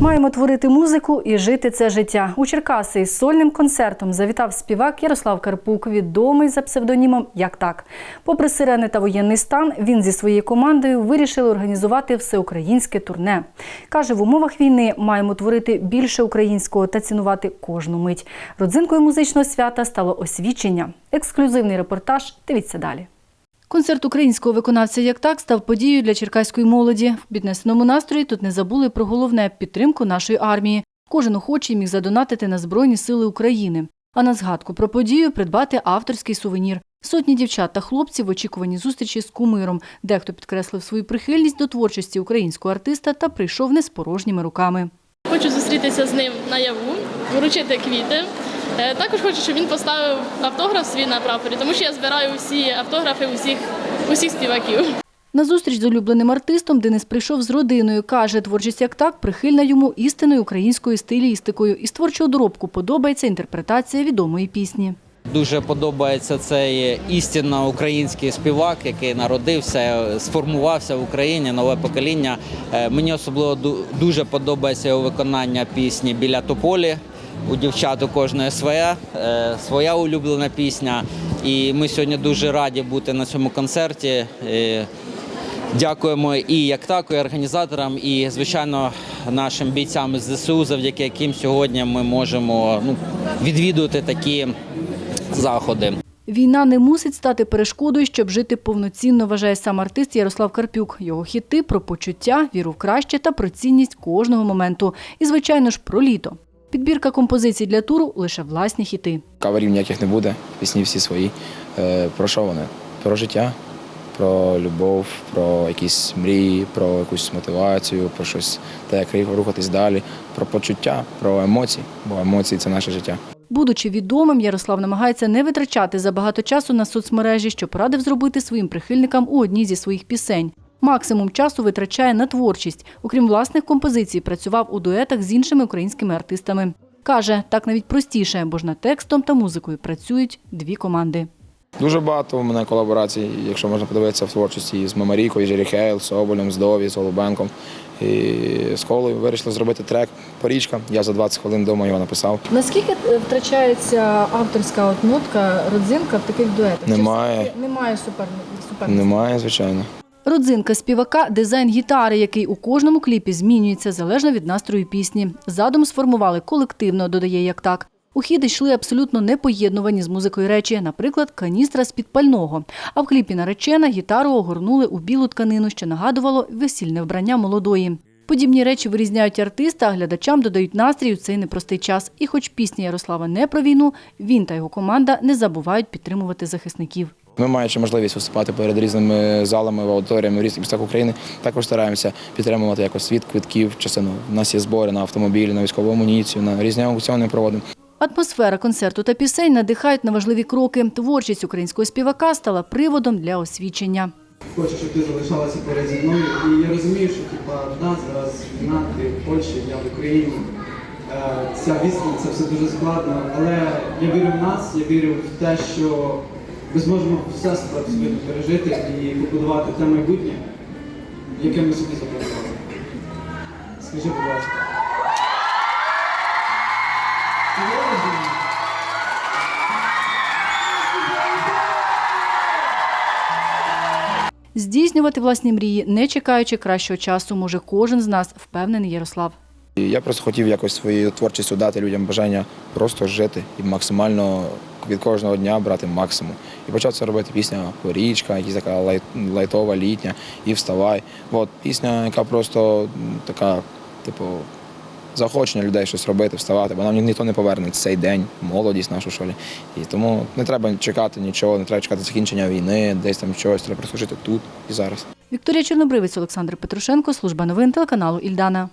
Маємо творити музику і жити це життя. У Черкаси із сольним концертом завітав співак Ярослав Карпук, відомий за псевдонімом Як так. Попри сирени та воєнний стан, він зі своєю командою вирішили організувати всеукраїнське турне. Каже, в умовах війни маємо творити більше українського та цінувати кожну мить. Родзинкою музичного свята стало освічення. Ексклюзивний репортаж. Дивіться далі. Концерт українського виконавця як так став подією для черкаської молоді. В піднесеному настрої тут не забули про головне підтримку нашої армії. Кожен охочий міг задонатити на Збройні сили України. А на згадку про подію придбати авторський сувенір. Сотні дівчат та хлопців в очікуванні зустрічі з кумиром. Дехто підкреслив свою прихильність до творчості українського артиста та прийшов не з порожніми руками. Хочу зустрітися з ним наяву, вручити квіти. Е, Також хочу, щоб він поставив автограф свій на прапорі, тому що я збираю всі автографи усіх, усіх співаків. На зустріч з улюбленим артистом Денис прийшов з родиною. Каже, творчість як так прихильна йому істинною українською стилістикою. Із творчого доробку подобається інтерпретація відомої пісні. Дуже подобається цей істинно український співак, який народився, сформувався в Україні, нове покоління. Е, Мені особливо дуже подобається його виконання пісні Біля тополі. У дівчат у кожної своя, е, своя улюблена пісня. І ми сьогодні дуже раді бути на цьому концерті. Е, Дякуємо і як так, і організаторам, і звичайно нашим бійцям з ЗСУ, завдяки яким сьогодні ми можемо ну, відвідувати такі заходи. Війна не мусить стати перешкодою, щоб жити повноцінно, вважає сам артист Ярослав Карпюк. Його хіти про почуття, віру в краще та про цінність кожного моменту. І, звичайно ж, про літо. Підбірка композицій для туру лише власні хіти. Каверів ніяких не буде, пісні всі свої. Е, Про що вони? Про життя, про любов, про якісь мрії, про якусь мотивацію, про щось те, як рухатись далі, про почуття, про емоції, бо емоції це наше життя. Будучи відомим, Ярослав намагається не витрачати забагато часу на соцмережі, що порадив зробити своїм прихильникам у одній зі своїх пісень. Максимум часу витрачає на творчість. Окрім власних композицій, працював у дуетах з іншими українськими артистами. Каже, так навіть простіше, бо ж над текстом та музикою працюють дві команди. Дуже багато у мене колаборацій, якщо можна подивитися в творчості з Мамарікою, Жеріхейл, Соболем, з Дові, з Голубенком. І з колою вирішили зробити трек Порічка. Я за 20 хвилин вдома його написав. Наскільки е, втрачається авторська от нотка, родзинка в таких дуетах? Немає. немає супер, Немає, звичайно. Родзинка співака дизайн гітари, який у кожному кліпі змінюється залежно від настрою пісні. Задум сформували колективно, додає як так. У хід йшли абсолютно непоєднувані з музикою речі, наприклад, каністра з під пального. А в кліпі наречена гітару огорнули у білу тканину, що нагадувало весільне вбрання молодої. Подібні речі вирізняють артиста, а глядачам додають настрій у цей непростий час. І хоч пісня Ярослава не про війну, він та його команда не забувають підтримувати захисників. Ми, маючи можливість виступати перед різними залами, аудиторіями в різних містах України, також стараємося підтримувати якось світ квитків, частину. У нас є збори на автомобілі, на військову амуніцію, на різні аукціони проводимо. Атмосфера концерту та пісень надихають на важливі кроки. Творчість українського співака стала приводом для освічення. Хочу, щоб ти залишалася поряд зі мною. І я розумію, що типа да, зараз війна, ти в Польщі, я в Україні. Е, Ця відстань, це все дуже складно. Але я вірю в нас, я вірю в те, що ми зможемо все абсолютно пережити і побудувати те майбутнє, яке ми собі запланували. Скажи, будь ласка. Здійснювати власні мрії, не чекаючи кращого часу, може кожен з нас, впевнений Ярослав. Я просто хотів якось своєю творчістю дати людям бажання просто жити і максимально від кожного дня брати максимум. І почав це робити пісня Порічка, якась така лайт, лайтова, літня, і вставай. От пісня, яка просто така, типу, заохочення людей щось робити, вставати, бо нам ніхто не поверне цей день, молодість нашу шолі. І тому не треба чекати нічого, не треба чекати закінчення війни, десь там чогось, треба просто жити тут і зараз. Вікторія Чорнобривець, Олександр Петрушенко, служба новин телеканалу Ільдана.